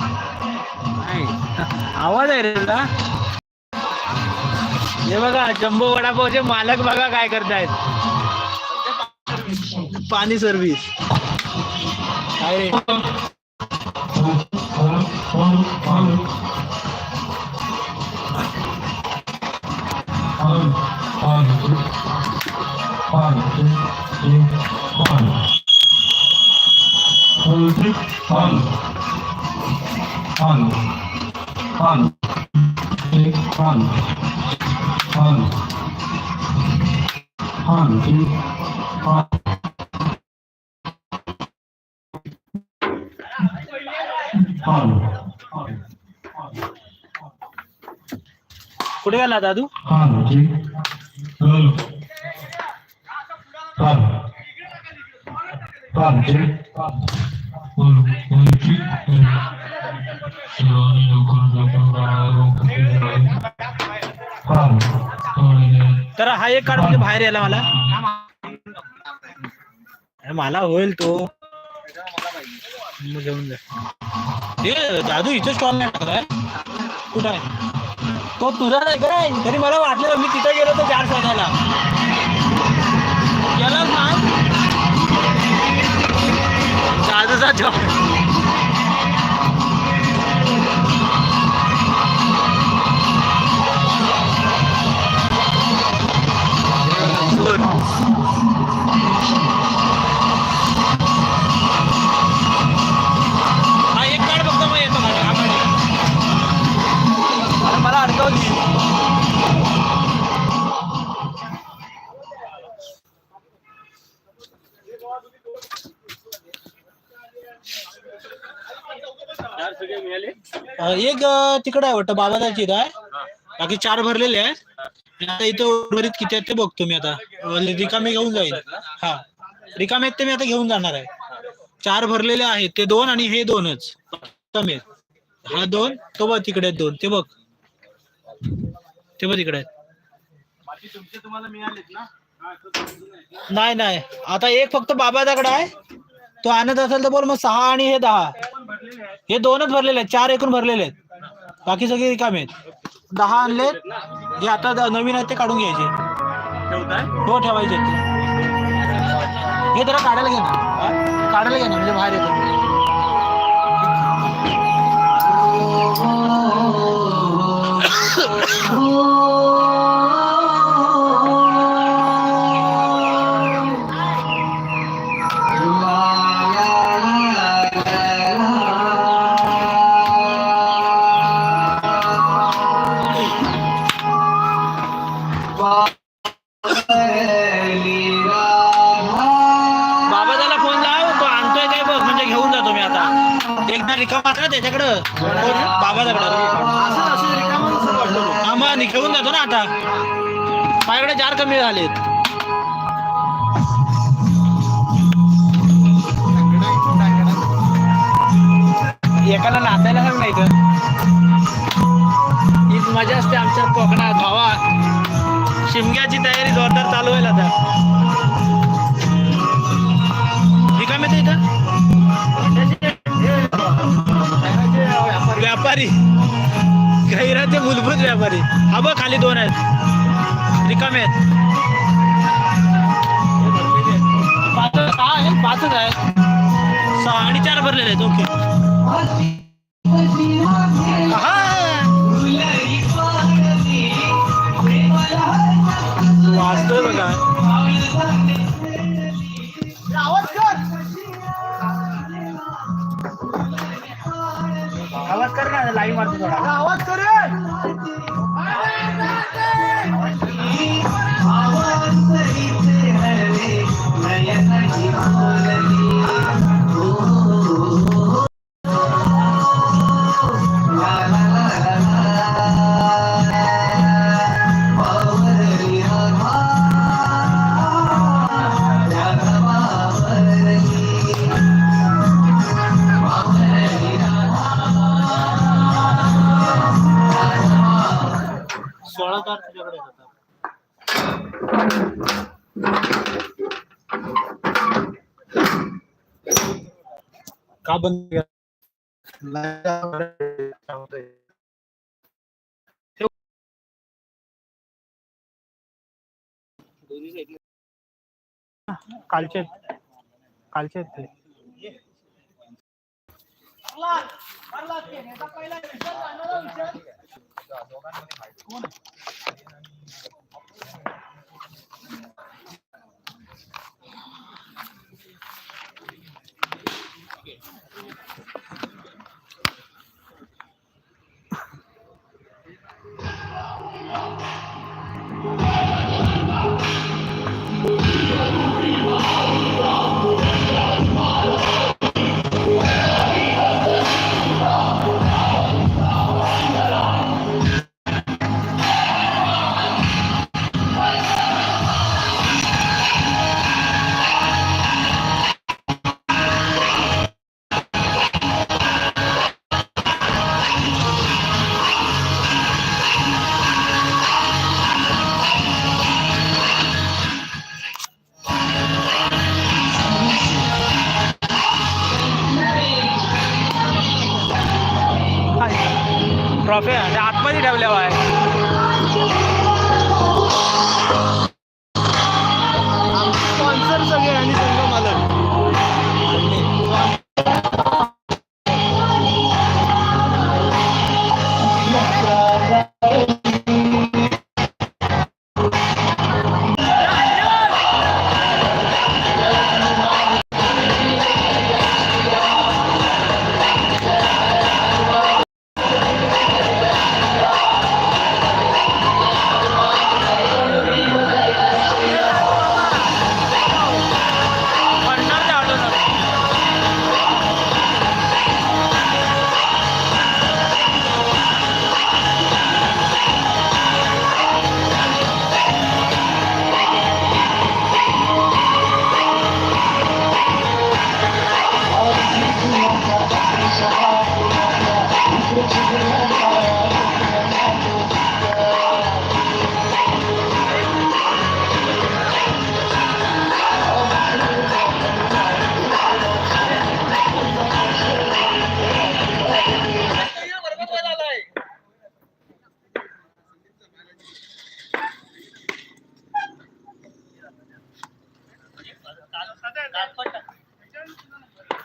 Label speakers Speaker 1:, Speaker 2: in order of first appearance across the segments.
Speaker 1: नाही. आवाज आहे रे तुला हे बघा जम्बो वडापावचे मालक बघा काय करतायत. पाणी सर्व्हिस काय रे? on, on, click on, on, on, click on. కుడివేళ దాదు ప్రాబ్లం ప్రాబ్లం तर हा एक कार्ड म्हणजे बाहेर यायला मला. अरे मला होईल तो. घेऊन जा. दादू इथे स्टॉल नाही कुठं आहे? तो तुझा नाही काय तरी मला वाटलं मी तिथे गेलो तर चार शोधायला गेला नाही दादूचा जॉब अं, एक अं, तिकडे आहे वाटतं बाबादाची इथं आहे. बाकी चार भरलेले आहेत. आणि आता इथं उर्वरित किती आहेत ते बघतो मी आता. अं, रिकामे घेऊन जाईल. हा. रिकामे आहेत ते मी आता घेऊन जाणार आहे. चार भरलेले आहेत ते दोन आणि हे दोनच. कमी आहेत. हा दोन तो बघ तिकडे आहेत दोन. ते बघ. ते बघ तिकडे आहेत. नाही नाही. आता एक फक्त बाबादाकडे आहे. तो आणत असेल तर बोल मग सहा आणि हे दहा. हे दोनच भरलेले आहेत चार एकूण भरलेले आहेत बाकी सगळे रिकामे आहेत दहा आणले जे आता नवीन आहेत ते काढून घ्यायचे हो ठेवायचे. हे जरा काढायला घे ना हा? काढायला घे ना म्हणजे बाहेर येतो बाबा एकदा रिकामा ना त्याच्याकडं. हो, बाबाच्याकडं हा मग जातो ना आता. माझ्याकडे चार कमी झालेत. एकाला नाचायला सांग नाही तर. हीच मजा असते आमच्या कोकणात. भावा शिमग्याची तयारी जोरदार चालू आहे आता. व्यापारी. गैराचे मूलभूत व्यापारी. हा बघ खाली दोन आहेत. रिकामे आहेत. पाच सहा आहेत पाचच आहेत. सहा आणि चार भरलेले आहेत. ओके. कर ना लाईव्ह मारतो थोडा आवाज कर सोळा का बंद केला? कालचे कालचे आहेत ते.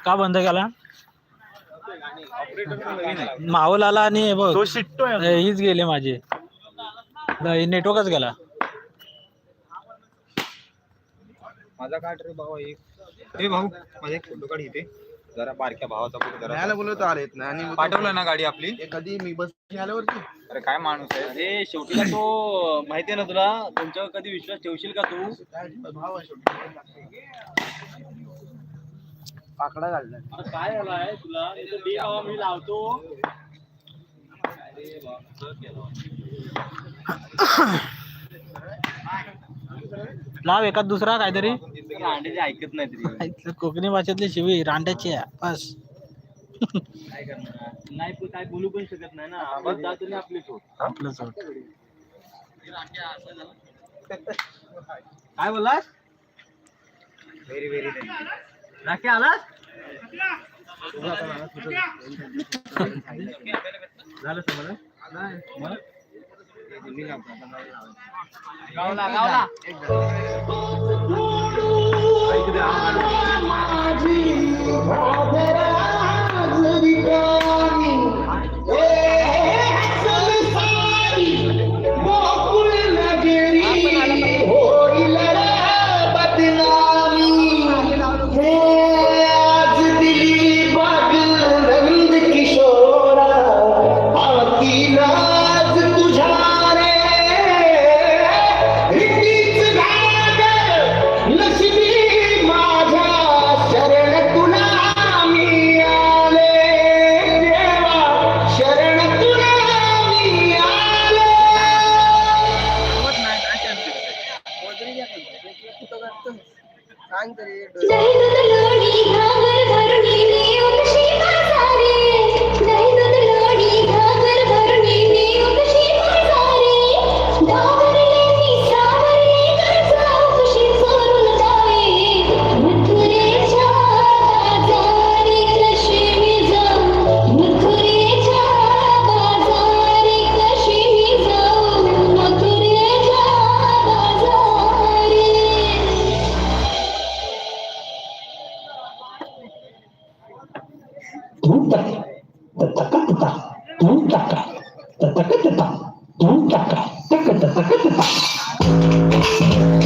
Speaker 1: का बंद केला? माहोल आला आणि हे बघ
Speaker 2: तो शिट्टो आहे.
Speaker 1: हे हीच गेले माझे. नेटवर्कच गेला.
Speaker 3: माझा काढ रे भाऊ एक. ए भाऊ माझा एक फोटो काढ इथे. जरा बारक्या भावाचा फोटो जरा.
Speaker 2: न्यायला बोलवतो आले येत नाही आणि
Speaker 3: पाठवलं ना गाडी आपली?
Speaker 2: ते कधी मी बस आल्यावरती?
Speaker 3: अरे काय माणूस आहे?
Speaker 4: अरे शेवटीला तो माहितीये ना तुला? तुमच्यावर कधी विश्वास ठेवशील का तू?
Speaker 2: भाव आहे शेवटी. पाकडा घाललाय
Speaker 4: अरे काय झालाय तुला? इथं दे बाबा मी लावतो.
Speaker 1: लाव एखाद दुसरा काहीतरी.
Speaker 4: ऐकत नाही तरी.
Speaker 1: कोकणी भाषेतली शिवी रांड्याची आहे. बस.
Speaker 4: काय करणार? नाही पण काय बोलू पण शकत नाही ना. आवाज जातो ना आपली तो.
Speaker 1: आपलं सोड.
Speaker 4: काय बोललास?
Speaker 3: व्हेरी व्हेरी
Speaker 4: राखे आलास? झालं समजा गावला गावला.
Speaker 5: कुठं करतो
Speaker 3: सांग तरी Thank you.